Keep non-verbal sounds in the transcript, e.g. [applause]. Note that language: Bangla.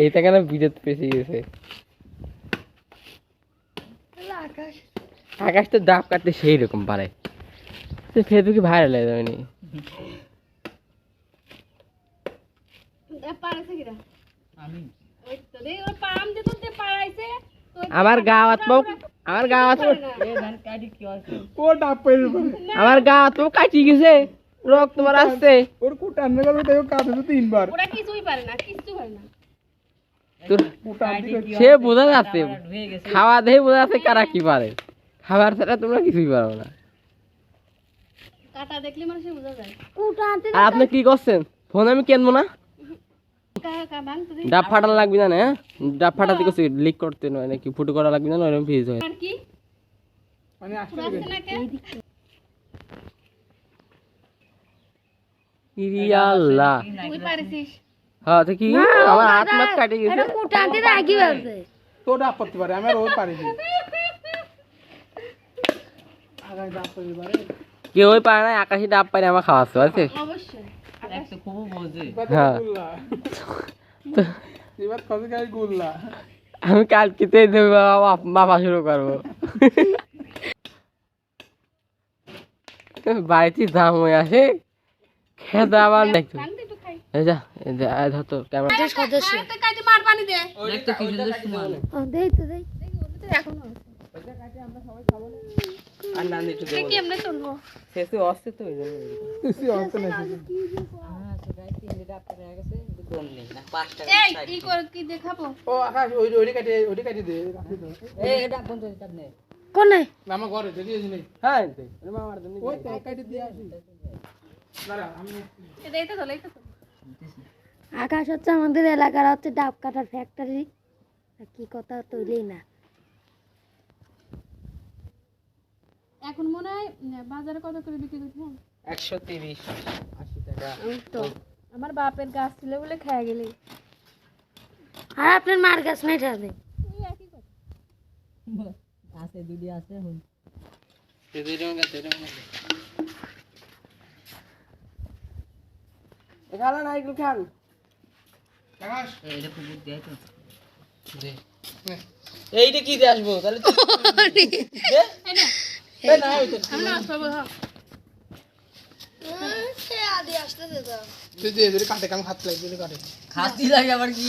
এইটা কেন পেছে গেছে আকাশ তো ডাব কাটতে সেই রকম পারে ফেসবুকে ভাইরাল হয়ে যাবে আমার গাওয়াত আমার গাওয়াত ও পেয়ে আমার গাওয়াত পাও কাটি গেছে। রোগ তোমার আসছে। ওর কুটান গেল দেখো কাঁদে তিনবার। ওরা কিছুই পারে না কিছু পারে না। সে বোঝা যাচ্ছে। খাওয়া দেখে বোঝা যাচ্ছে কারা কি পারে। খাবার ছাড়া তোমরা কিছুই পারো না। কাটা দেখলে মানুষের বোঝা যায়। আর আপনি কি করছেন? ফোন আমি কেনবো না? তো ডাব ফাটানো লাগবে না না? ডাব ফাটাতে কিছু লিক করতে নয় নাকি ফুটো করা লাগবে না নয় ফ্রিজ হয়। কি? মানে হ্যাঁ তো কি? আমার হাত মাত কাটে গেছে তো ডাব করতে পারে আমি আর পারি নি ডাব পেয়ে পারে। না আকাশে ডাব পারে আমার খাওয়াচ্ছে আছে অবশ্যই। হ্যাঁ। আমি কালকেতে বাবা মাপা শুরু করব। বাড়িতে দাম হয়ে আসে খেতে আবার দেখতো। পানি দে একটু খাই। এই যা এই যা, এই ধর তো ক্যামেরা। আর তো কাটে মার পানি দে। এখনও আর না একটু আছে কি এমনি চলবো শেষে আসছে তো ওই জন্য কিছু অন্ত নেই এই কি করে কি দেখাবো? ও আকাশ ওই কাটে কাটে দে কোনে? ঘরে নেই। হ্যাঁ ওই কাটে দিয়ে আসি। দাঁড়া আমি এই তো চলে তো আকাশ হচ্ছে আমাদের এলাকার হচ্ছে ডাব কাটার ফ্যাক্টরি কি কথা তৈরি না এখন মনে হয় বাজারে কত করে বিক্রি করতে হয়? একশো তিরিশ আশি টাকা। তো। আমার বাপের গাছ ছিল বলে খেয়ে গেলি। আর আপনার মার গাছ নাই ঠাবে খালা না একটু খান। আকাশ এইটা কি দিয়ে আসব? তাহলে [laughs] কাটে কাম খাত লাগবে কাটে খাতি লাগে আবার কি